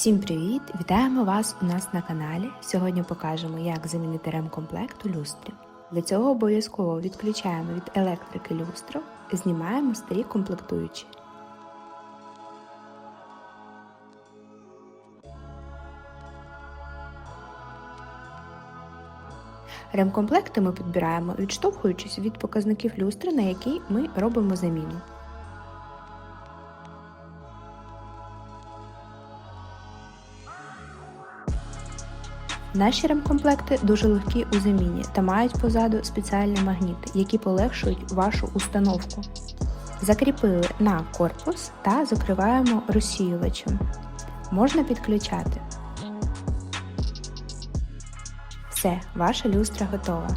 Всім привіт! Вітаємо вас у нас на каналі. Сьогодні покажемо, як замінити ремкомплект у люстрі. Для цього обов'язково відключаємо від електрики люстру, знімаємо старі комплектуючі. Ремкомплекти ми підбираємо, відштовхуючись від показників люстри, на який ми робимо заміну. Наші ремкомплекти дуже легкі у заміні та мають позаду спеціальні магніти, які полегшують вашу установку. Закріпили на корпус та закриваємо розсіювачем. Можна підключати. Все, ваша люстра готова.